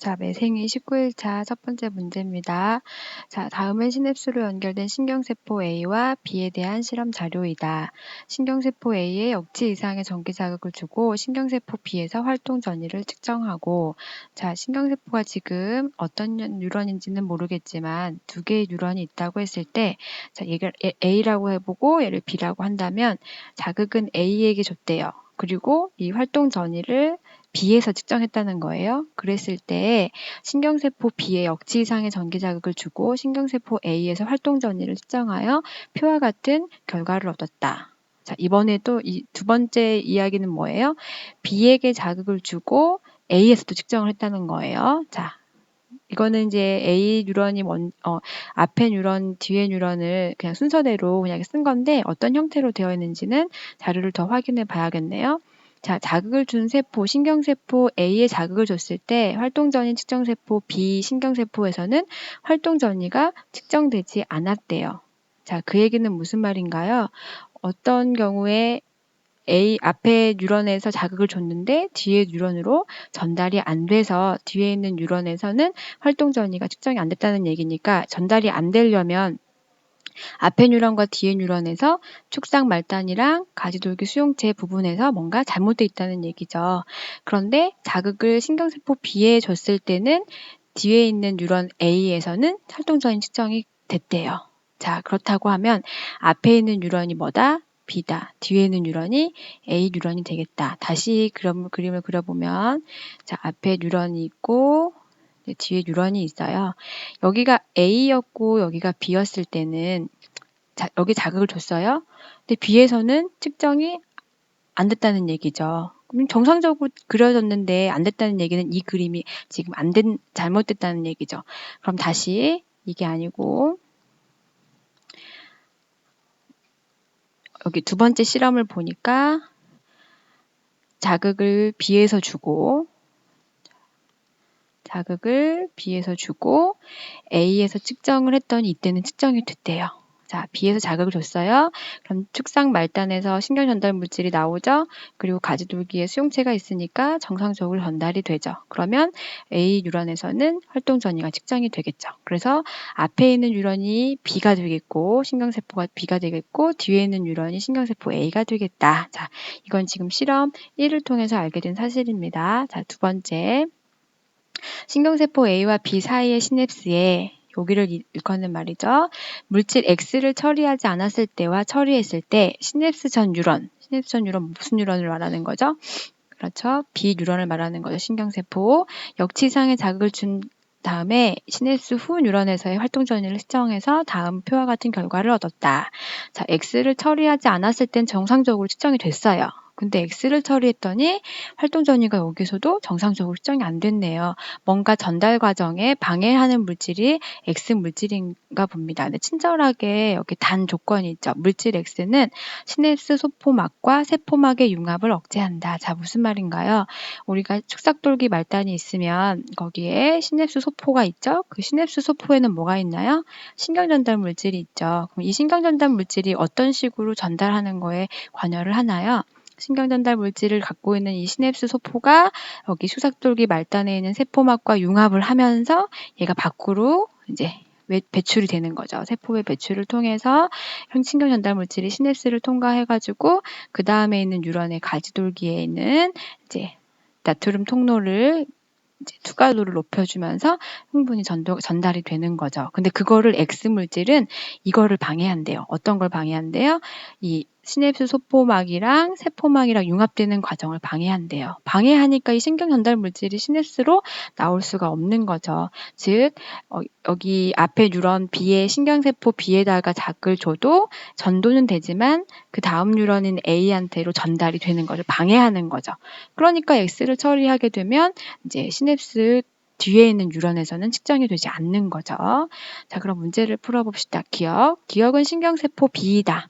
자, 매생이 19일차 첫 번째 문제입니다. 자, 다음은 시냅스로 연결된 신경세포 A와 B에 대한 실험 자료이다. 신경세포 A에 억지 이상의 전기 자극을 주고 신경세포 B에서 활동 전이를 측정하고 자, 신경세포가 지금 어떤 뉴런인지는 모르겠지만 두 개의 뉴런이 있다고 했을 때 자, 얘를 A라고 해보고 얘를 B라고 한다면 자극은 A에게 줬대요. 그리고 이 활동 전이를 B에서 측정했다는 거예요. 그랬을 때 신경세포 B에 역지 이상의 전기 자극을 주고 신경세포 A에서 활동 전이를 측정하여 표와 같은 결과를 얻었다. 자, 이번에 또이두 번째 이야기는 뭐예요? B에게 자극을 주고 A에서도 측정을 했다는 거예요. 자, 이거는 이제 A 뉴런이 먼, 어, 앞에 뉴런, 뒤에 뉴런을 그냥 순서대로 그냥 쓴 건데 어떤 형태로 되어 있는지는 자료를 더 확인해 봐야겠네요. 자, 자극을 준 세포, 신경세포 A에 자극을 줬을 때 활동전이 측정세포 B 신경세포에서는 활동 전이가 측정되지 않았대요. 자, 그 얘기는 무슨 말인가요? 어떤 경우에 A 앞에 뉴런에서 자극을 줬는데 뒤에 뉴런으로 전달이 안 돼서 뒤에 있는 뉴런에서는 활동 전이가 측정이 안 됐다는 얘기니까 전달이 안 되려면 앞에 뉴런과 뒤에 뉴런에서 축상 말단이랑 가지돌기 수용체 부분에서 뭔가 잘못되어 있다는 얘기죠. 그런데 자극을 신경세포 B에 줬을 때는 뒤에 있는 뉴런 A에서는 활동전이 측정이 됐대요. 자, 그렇다고 하면 앞에 있는 뉴런이 뭐다? B다. 뒤에 있는 뉴런이 A 뉴런이 되겠다. 다시 그럼, 그림을 그려보면 자, 앞에 뉴런이 있고 네, 뒤에 뉴런이 있어요. 여기가 A였고 여기가 B였을 때는 자, 여기 자극을 줬어요. 근데 B에서는 측정이 안 됐다는 얘기죠. 그럼 정상적으로 그려졌는데 안 됐다는 얘기는 이 그림이 지금 안 된, 잘못됐다는 얘기죠. 그럼 다시 이게 아니고 여기 두 번째 실험을 보니까 자극을 B에서 주고 자극을 B에서 주고 A에서 측정을 했더니 이때는 측정이 됐대요. 자, B에서 자극을 줬어요. 그럼 축상 말단에서 신경 전달 물질이 나오죠. 그리고 가지돌기에 수용체가 있으니까 정상적으로 전달이 되죠. 그러면 A 뉴런에서는 활동 전이가 측정이 되겠죠. 그래서 앞에 있는 뉴런이 B가 되겠고 신경세포가 B가 되겠고 뒤에 있는 뉴런이 신경세포 A가 되겠다. 자, 이건 지금 실험 1을 통해서 알게 된 사실입니다. 자, 두 번째. 신경세포 A와 B 사이의 시냅스에 여기를 일컫는 말이죠. 물질 X를 처리하지 않았을 때와 처리했을 때 시냅스 전 뉴런, 시냅스 전 뉴런 무슨 뉴런을 말하는 거죠? 그렇죠. B 뉴런을 말하는 거죠. 신경세포. 역치상의 자극을 준 다음에 시냅스 후 뉴런에서의 활동 전이를 측정해서 다음 표와 같은 결과를 얻었다. 자, X를 처리하지 않았을 땐 정상적으로 측정이 됐어요. 근데 X를 처리했더니 활동 전이가 여기서도 정상적으로 측정이 안 됐네요. 뭔가 전달 과정에 방해하는 물질이 X 물질인가 봅니다. 근데 친절하게 여기 단 조건이 있죠. 물질 X는 시냅스 소포막과 세포막의 융합을 억제한다. 자, 무슨 말인가요? 우리가 축삭돌기 말단이 있으면 거기에 시냅스 소포가 있죠. 그 시냅스 소포에는 뭐가 있나요? 신경 전달 물질이 있죠. 그럼 이 신경 전달 물질이 어떤 식으로 전달하는 거에 관여를 하나요? 신경 전달 물질을 갖고 있는 이 시냅스 소포가 여기 수삭돌기 말단에 있는 세포막과 융합을 하면서 얘가 밖으로 이제 배출이 되는 거죠. 세포의 배출을 통해서 신경 전달 물질이 시냅스를 통과해가지고 그 다음에 있는 뉴런의 가지돌기에 있는 이제 나트륨 통로를 이제 투과도를 높여주면서 흥분이 전도, 전달이 되는 거죠. 근데 그거를 X 물질은 이거를 방해한대요. 어떤 걸 방해한대요? 이 시냅스 소포막이랑 세포막이랑 융합되는 과정을 방해한대요. 방해하니까 이 신경 전달 물질이 시냅스로 나올 수가 없는 거죠. 즉 어, 여기 앞에 뉴런 B에 신경세포 B에다가 작을 줘도 전도는 되지만 그 다음 뉴런인 A한테로 전달이 되는 것을 방해하는 거죠. 그러니까 X를 처리하게 되면 이제 시냅스 뒤에 있는 뉴런에서는 측정이 되지 않는 거죠. 자, 그럼 문제를 풀어봅시다. 기억. 기억은 신경세포 B이다.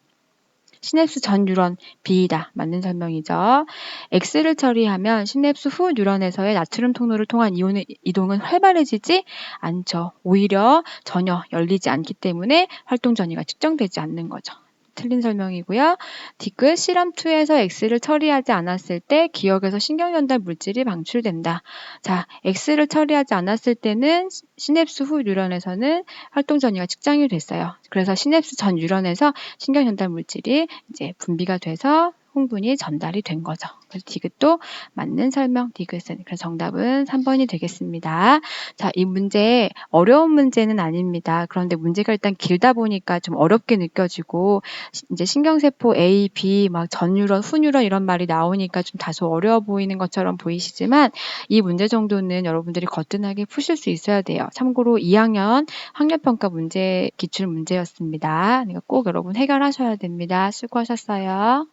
시냅스 전 뉴런 B이다. 맞는 설명이죠. X를 처리하면 시냅스 후 뉴런에서의 나트륨 통로를 통한 이온의 이동은 활발해지지 않죠. 오히려 전혀 열리지 않기 때문에 활동 전이가 측정되지 않는 거죠. 틀린 설명이고요. 디귿 실험2에서 X를 처리하지 않았을 때 기억에서 신경전달 물질이 방출된다. 자, X를 처리하지 않았을 때는 시- 시냅스 후 뉴런에서는 활동 전이가 측정이 됐어요. 그래서 시냅스 전 뉴런에서 신경전달 물질이 이제 분비가 돼서 홍분이 전달이 된 거죠. 그래서 디귿도 맞는 설명, 디귿은. 그래서 정답은 3번이 되겠습니다. 자, 이 문제 어려운 문제는 아닙니다. 그런데 문제가 일단 길다 보니까 좀 어렵게 느껴지고 시- 이제 신경세포 A, B, 막 전뉴런, 후뉴런 이런 말이 나오니까 좀 다소 어려워 보이는 것처럼 보이시지만 이 문제 정도는 여러분들이 거뜬하게 푸실 수 있어야 돼요. 참고로 2학년 학력평가 문제 기출 문제였습니다. 그러니까 꼭 여러분 해결하셔야 됩니다. 수고하셨어요.